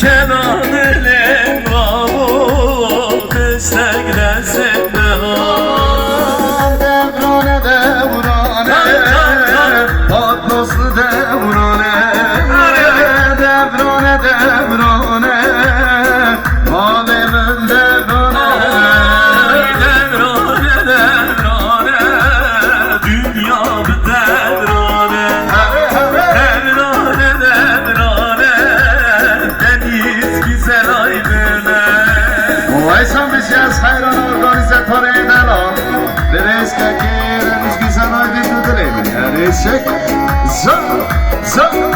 channel. Kaysan Bicaz hayran organizatörü eden o Deres kakirimiz güzel aydın tutulayım Deres çek Zor Zor Zor.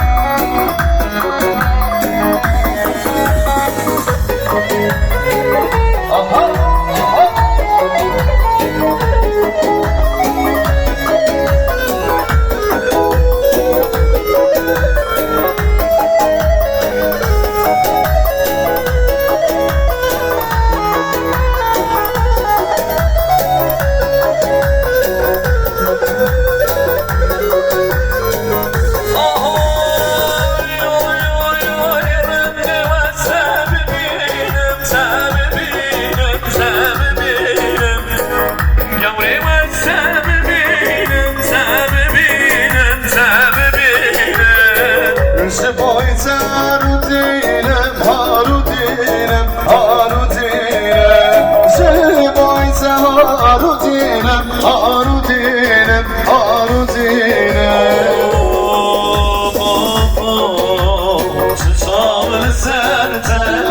boy zaru dilem haru dilem haru dilem se boy zaru dilem haru dilem haru dilem Oh, oh, oh, oh, oh, oh, oh, oh, oh, oh, oh,